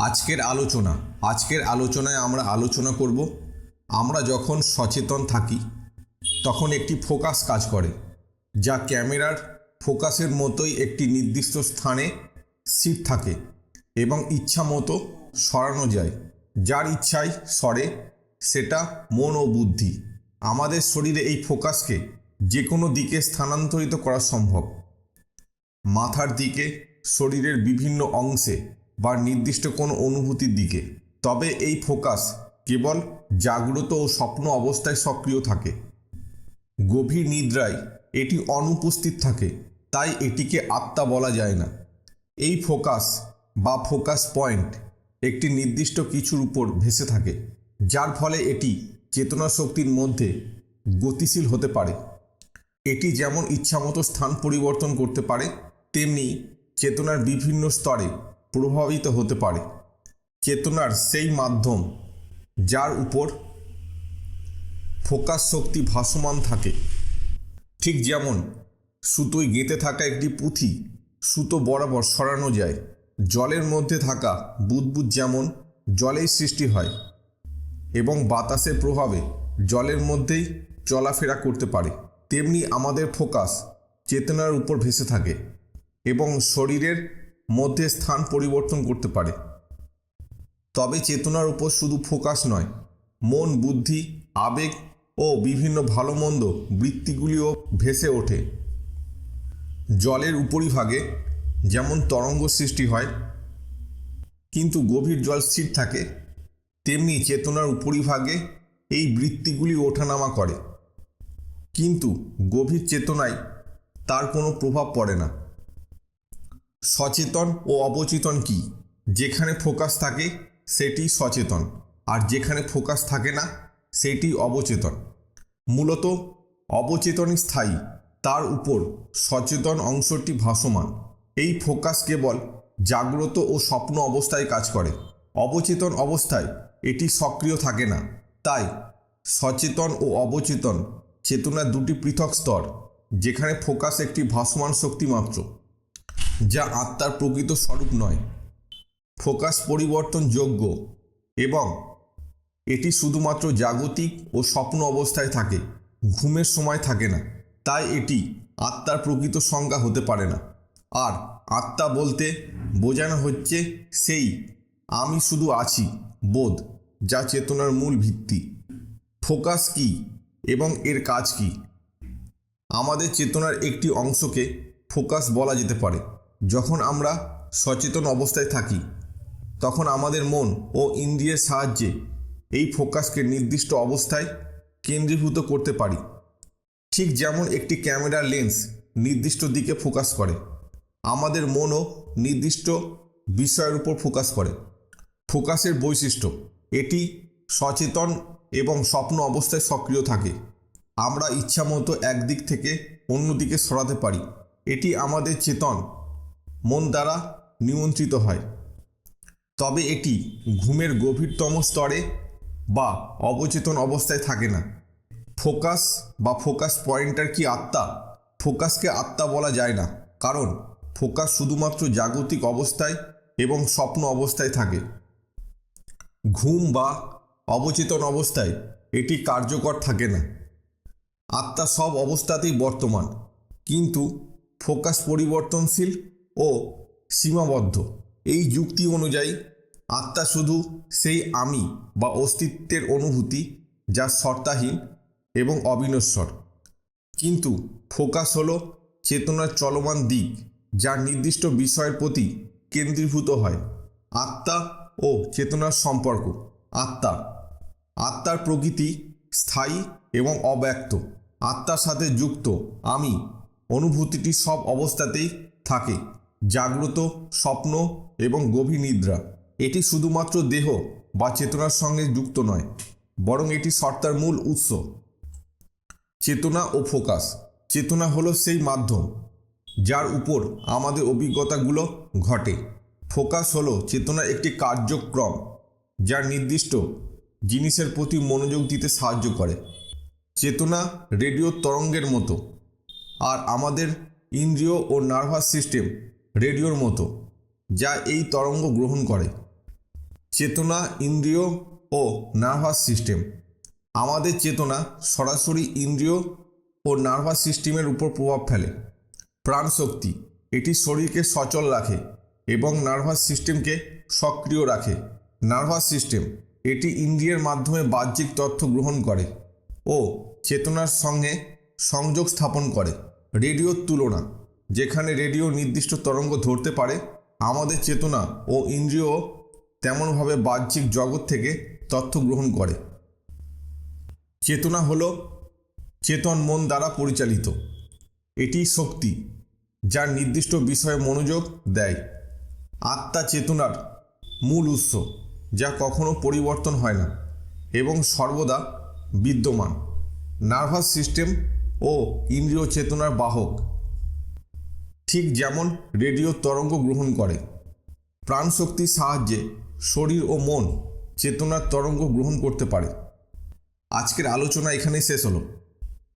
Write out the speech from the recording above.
আজকের আলোচনা, আজকের আলোচনায় আমরা আলোচনা করব, আমরা যখন সচেতন থাকি, তখন একটি ফোকাস কাজ করে, যা ক্যামেরার ফোকাসের মতোই একটি নির্দিষ্ট স্থানে সিট থাকে এবং ইচ্ছা মতো সরানো যায়। যার ইচ্ছায় সরে, সেটা মন ও বুদ্ধি। আমাদের শরীরে এই ফোকাসকে যে কোনো দিকে স্থানান্তরিত করা সম্ভব। মাথার দিকে, শরীরের বিভিন্ন অংশে বা নির্দিষ্ট কোনো অনুভূতির দিকে। তবে এই ফোকাস কেবল জাগ্রত ও স্বপ্ন অবস্থায় সক্রিয় থাকে। গভীর নিদ্রায় এটি অনুপস্থিত থাকে, তাই এটিকে আত্মা বলা যায় না। এই ফোকাস বা ফোকাস পয়েন্ট একটি নির্দিষ্ট কিছুর উপর ভেসে থাকে, যার ফলে এটি চেতনা শক্তির মধ্যে গতিশীল হতে পারে। এটি যেমন ইচ্ছামতো স্থান পরিবর্তন করতে পারে, তেমনি চেতনার বিভিন্ন স্তরে প্রভাবিত হতে পারে। চেতনার সেই মাধ্যম যার উপর ফোকাস শক্তি ভাসমান থাকে। ঠিক যেমন সুতোয় গেঁথে থাকা একটি পুঁথি সুতো বরাবর সরানো যায়। জলের মধ্যে থাকা বুদবুদ যেমন জলেই সৃষ্টি হয় এবং বাতাসের প্রভাবে জলের মধ্যেই চলাফেরা করতে পারে, তেমনি আমাদের ফোকাস চেতনার উপর ভেসে থাকে এবং শরীরের মধ্যে স্থান পরিবর্তন করতে পারে। তবে চেতনার উপর শুধু ফোকাস নয়, মন, বুদ্ধি, আবেগ ও বিভিন্ন ভালো মন্দ বৃত্তিগুলিও ভেসে ওঠে। জলের উপরিভাগে যেমন তরঙ্গ সৃষ্টি হয়, কিন্তু গভীর জল স্থির থাকে, তেমনি চেতনার উপরিভাগে এই বৃত্তিগুলি ওঠানামা করে। কিন্তু গভীর চেতনায় তার কোনো প্রভাব পড়ে না। সচেতন ও অবচেতন কি? যেখানে ফোকাস থাকে, সেটি সচেতন। আর যেখানে ফোকাস থাকে না, সেটি অবচেতন। মূলত, অবচেতনই স্থায়ী। তার উপর সচেতন অংশটি ভাসমান। এই ফোকাস কেবল জাগ্রত ও স্বপ্ন অবস্থায় কাজ করে। অবচেতন অবস্থায় এটি সক্রিয় থাকে না। তাই, সচেতন ও অবচেতন চেতনার দুটি পৃথক স্তর, যেখানে ফোকাস একটি ভাসমান শক্তি মাত্র। যা আত্মার প্রকৃত স্বরূপ নয়। ফোকাস পরিবর্তনযোগ্য এবং এটি শুধুমাত্র জাগতিক ও স্বপ্ন অবস্থায় থাকে, ঘুমের সময় থাকে না। তাই এটি আত্মার প্রকৃত সংজ্ঞা হতে পারে না। আর আত্মা বলতে বোঝানো হচ্ছে সেই আমি শুধু আছি, বোধ, যা চেতনার মূল ভিত্তি। ফোকাস কি এবং এর কাজ কি? আমাদের চেতনার একটি অংশকে ফোকাস বলা যেতে পারে। যখন আমরা সচেতন অবস্থায় থাকি, তখন আমাদের মন ও ইন্দ্রিয়ের সাহায্যে এই ফোকাসকে নির্দিষ্ট অবস্থায় কেন্দ্রীভূত করতে পারি। ঠিক যেমন একটি ক্যামেরার লেন্স নির্দিষ্ট দিকে ফোকাস করে, আমাদের মনও নির্দিষ্ট বিষয়ের উপর ফোকাস করে। ফোকাসের বৈশিষ্ট্য, এটি সচেতন এবং স্বপ্ন অবস্থায় সক্রিয় থাকে। আমরা ইচ্ছামতো একদিক থেকে অন্যদিকে সরাতে পারি। এটি আমাদের চেতন, মন দ্বারা নিয়ন্ত্রিত হয়। তবে এটি ঘুমের গভীরতম স্তরে বা অবচেতন অবস্থায় থাকে না। ফোকাস বা ফোকাস পয়েন্টার কি আত্মা? ফোকাসকে আত্মা বলা যায় না, কারণ ফোকাস শুধুমাত্র জাগতিক অবস্থায় এবং স্বপ্ন অবস্থায় থাকে। ঘুম বা অবচেতন অবস্থায় এটি কার্যকর থাকে না। আত্মা সব অবস্থাতেই বর্তমান, কিন্তু ফোকাস পরিবর্তনশীল ও সীমাবদ্ধ। এই যুক্তি অনুযায়ী, আত্মা শুধু সেই আমি বা অস্তিত্বের অনুভূতি যা শর্তাহীন এবং অবিনশ্বর। কিন্তু ফোকাস হলো চেতনার চলমান দিক যা নির্দিষ্ট বিষয়ের প্রতি কেন্দ্রীভূত হয়। আত্মা ও চেতনার সম্পর্ক। আত্মা। আত্মার প্রকৃতি স্থায়ী এবং অব্যক্ত। আত্মার সাথে যুক্ত আমি অনুভূতিটি সব অবস্থাতেই থাকে। জাগ্রত, স্বপ্ন এবং গভীর নিদ্রা। এটি শুধুমাত্র দেহ বা চেতনার সঙ্গে যুক্ত নয়, বরং এটি সত্তার মূল উৎস। চেতনা ও ফোকাস। চেতনা হলো সেই মাধ্যম যার উপর আমাদের অভিজ্ঞতাগুলো ঘটে। ফোকাস হলো চেতনার একটি কার্যক্রম যা নির্দিষ্ট জিনিসের প্রতি মনোযোগ দিতে সাহায্য করে। চেতনা রেডিও তরঙ্গের মতো। আর আমাদের ইন্দ্রিয় ও নার্ভাস সিস্টেম রেডিওর মতো, যা এই তরঙ্গ গ্রহণ করে। চেতনা, ইন্দ্রিয় ও নার্ভাস সিস্টেম। আমাদের চেতনা সরাসরি ইন্দ্রিয় ও নার্ভাস সিস্টেমের উপর প্রভাব ফেলে। প্রাণশক্তি, এটি শরীরকে সচল রাখে এবং নার্ভাস সিস্টেমকে সক্রিয় রাখে। নার্ভাস সিস্টেম, এটি ইন্দ্রিয়ের মাধ্যমে বাহ্যিক তথ্য গ্রহণ করে ও চেতনার সঙ্গে সংযোগ স্থাপন করে। রেডিওর তুলনা, যেখানে রেডিও নির্দিষ্ট তরঙ্গ ধরতে পারে, আমাদের চেতনা ও ইন্দ্রিয় তেমনভাবে বাহ্যিক জগৎ থেকে তথ্য গ্রহণ করে। চেতনা হলো চেতন মন দ্বারা পরিচালিত। এটি শক্তি, যার নির্দিষ্ট বিষয়ে মনোযোগ দেয়। আত্মা চেতনার মূল উৎস, যা কখনো পরিবর্তন হয় না এবং সর্বদা বিদ্যমান। নার্ভাস সিস্টেম ও ইন্দ্রিয় চেতনার বাহক। ঠিক যেমন রেডিও তরঙ্গ গ্রহণ করে। প্রাণশক্তির সাহায্যে শরীর ও মন চেতনার তরঙ্গ গ্রহণ করতে পারে। আজকের আলোচনা এখানেই শেষ হলো।